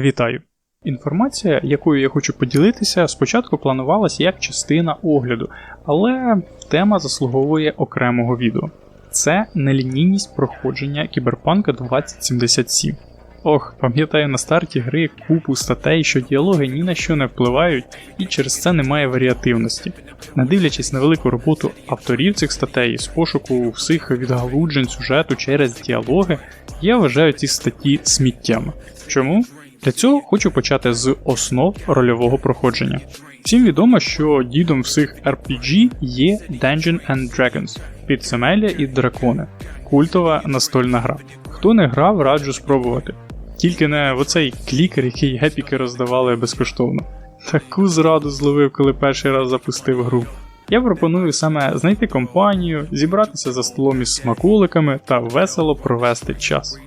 Вітаю! Інформація, якою я хочу поділитися, спочатку планувалася як частина огляду, але тема заслуговує окремого відео. Це нелінійність проходження Кіберпанка 2077. Ох, пам'ятаю на старті гри купу статей, що діалоги ні на що не впливають, і через це немає варіативності. Не дивлячись на велику роботу авторів цих статей з пошуку всіх відгалуджень сюжету через діалоги, я вважаю ці статті сміттями. Чому? Для цього хочу почати з основ рольового проходження. Всім відомо, що дідом всіх RPG є Dungeon and Dragons, підземелля і дракони, культова настольна гра. Хто не грав, раджу спробувати. Тільки не в оцей клікер, який гепіки роздавали безкоштовно. Таку зраду зловив, коли перший раз запустив гру. Я пропоную саме знайти компанію, зібратися за столом із смаколиками та весело провести час.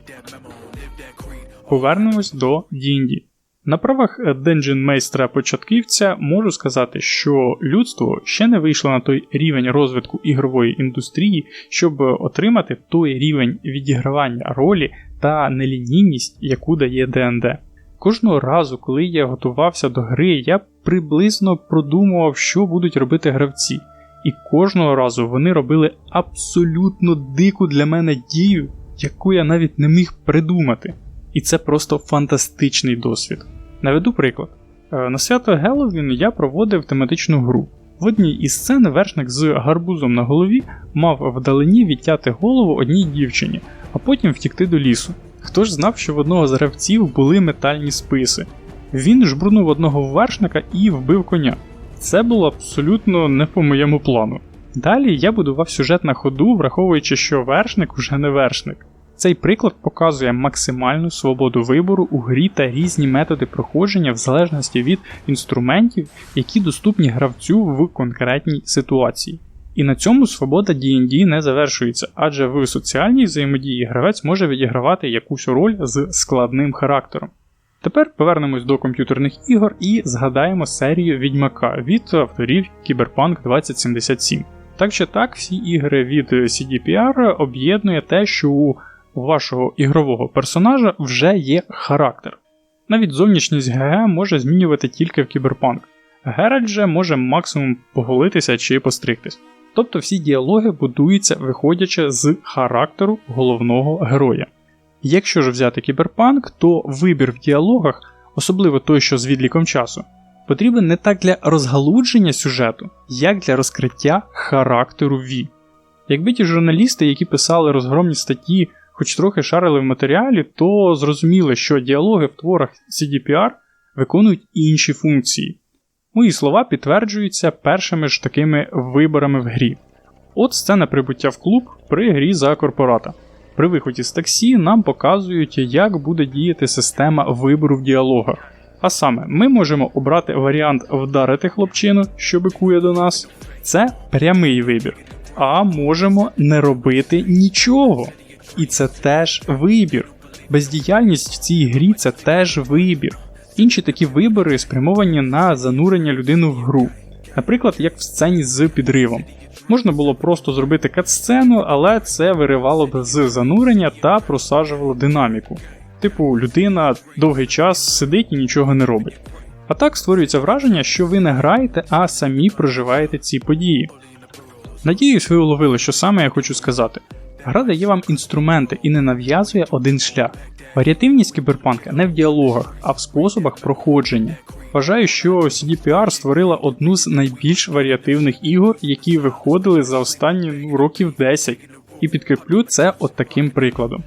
Повернемось до D&D. На правах Dungeon майстра початківця можу сказати, що людство ще не вийшло на той рівень розвитку ігрової індустрії, щоб отримати той рівень відігравання ролі та нелінійність, яку дає ДНД. Кожного разу, коли я готувався до гри, я приблизно продумував, що будуть робити гравці, і кожного разу вони робили абсолютно дику для мене дію, яку я навіть не міг придумати. І це просто фантастичний досвід. Наведу приклад. Е, на свято Геловін я проводив тематичну гру. В одній із сцен вершник з гарбузом на голові мав вдалині відтяти голову одній дівчині, а потім втікти до лісу. Хто ж знав, що в одного з гравців були метальні списи? Він жбурнув одного вершника і вбив коня. Це було абсолютно не по моєму плану. Далі я будував сюжет на ходу, враховуючи, що вершник уже не вершник. Цей приклад показує максимальну свободу вибору у грі та різні методи проходження в залежності від інструментів, які доступні гравцю в конкретній ситуації. І на цьому свобода D&D не завершується, адже в соціальній взаємодії гравець може відігравати якусь роль з складним характером. Тепер повернемось до комп'ютерних ігор і згадаємо серію Відьмака від авторів Cyberpunk 2077. Так чи так, всі ігри від CDPR об'єднує те, що у вашого ігрового персонажа вже є характер. Навіть зовнішність ГГ може змінювати тільки в кіберпанк. Геральт же може максимум поголитися чи постригтись. Тобто всі діалоги будуються виходячи з характеру головного героя. Якщо ж взяти кіберпанк, то вибір в діалогах, особливо той, що з відліком часу, потрібен не так для розгалудження сюжету, як для розкриття характеру Ві. Якби ті журналісти, які писали розгромні статті хоч трохи шарили в матеріалі, то зрозуміли, що діалоги в творах CDPR виконують інші функції. Мої слова підтверджуються першими ж такими виборами в грі. От сцена прибуття в клуб при грі за корпората. При виході з таксі нам показують, як буде діяти система вибору в діалогах. А саме, ми можемо обрати варіант вдарити хлопчину, що бикує до нас. Це прямий вибір. А можемо не робити нічого. І це теж вибір. Бездіяльність в цій грі це теж вибір. Інші такі вибори спрямовані на занурення людину в гру, наприклад, як в сцені з підривом. Можна було просто зробити кат-сцену, але це виривало б з занурення та просаджувало динаміку. Типу, людина довгий час сидить і нічого не робить. А так створюється враження, що ви не граєте, а самі проживаєте ці події. Надіюсь, ви уловили, що саме я хочу сказати. Гра дає вам інструменти і не нав'язує один шлях. Варіативність кіберпанка не в діалогах, а в способах проходження. Вважаю, що CDPR створила одну з найбільш варіативних ігор, які виходили за останні ну, років 10, і підкріплю це от таким прикладом.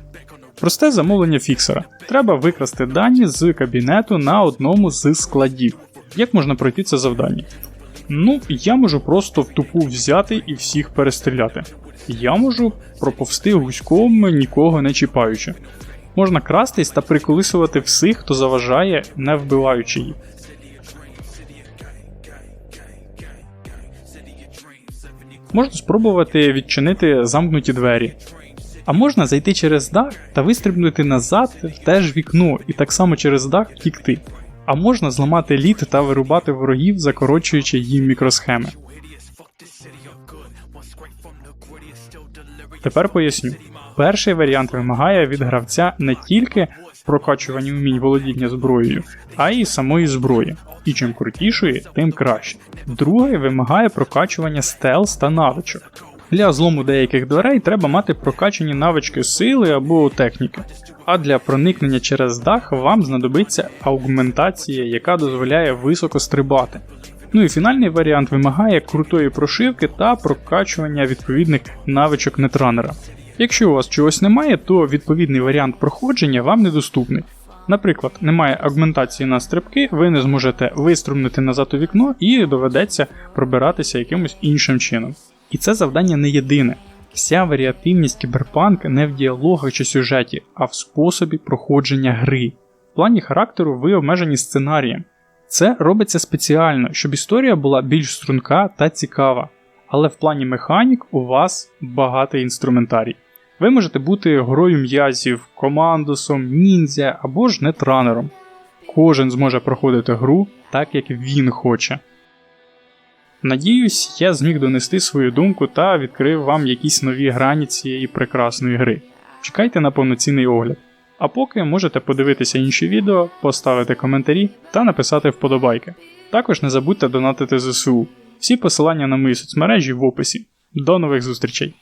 Просте замовлення фіксера. Треба викрасти дані з кабінету на одному з складів. Як можна пройти це завдання? Ну, я можу просто в тупу взяти і всіх перестріляти. Я можу проповсти гуськом, нікого не чіпаючи. Можна крастись та приколисувати всіх, хто заважає, не вбиваючи їх. Можна спробувати відчинити замкнуті двері. А можна зайти через дах та вистрибнути назад в те ж вікно і так само через дах втікти. А можна зламати лід та вирубати ворогів, закорочуючи їм мікросхеми. Тепер поясню. Перший варіант вимагає від гравця не тільки в прокачуванні вмінь володіння зброєю, а й самої зброї. І чим крутішої, тим краще. Другий вимагає прокачування стелс та навичок. Для злому деяких дверей треба мати прокачані навички сили або техніки. А для проникнення через дах вам знадобиться аугментація, яка дозволяє високо стрибати. Ну і фінальний варіант вимагає крутої прошивки та прокачування відповідних навичок нетранера. Якщо у вас чогось немає, то відповідний варіант проходження вам недоступний. Наприклад, немає агментації на стрибки, ви не зможете виструмнути назад у вікно і доведеться пробиратися якимось іншим чином. І це завдання не єдине. Вся варіативність кіберпанк не в діалогах чи сюжеті, а в способі проходження гри. В плані характеру ви обмежені сценарієм. Це робиться спеціально, щоб історія була більш струнка та цікава. Але в плані механік у вас багатий інструментарій. Ви можете бути грою м'язів, командосом, ніндзя або ж нетранером. Кожен зможе проходити гру так, як він хоче. Надіюсь, я зміг донести свою думку та відкрив вам якісь нові грані цієї прекрасної гри. Чекайте на повноцінний огляд. А поки можете подивитися інші відео, поставити коментарі та написати вподобайки. Також не забудьте донатити ЗСУ. Всі посилання на мої соцмережі в описі. До нових зустрічей!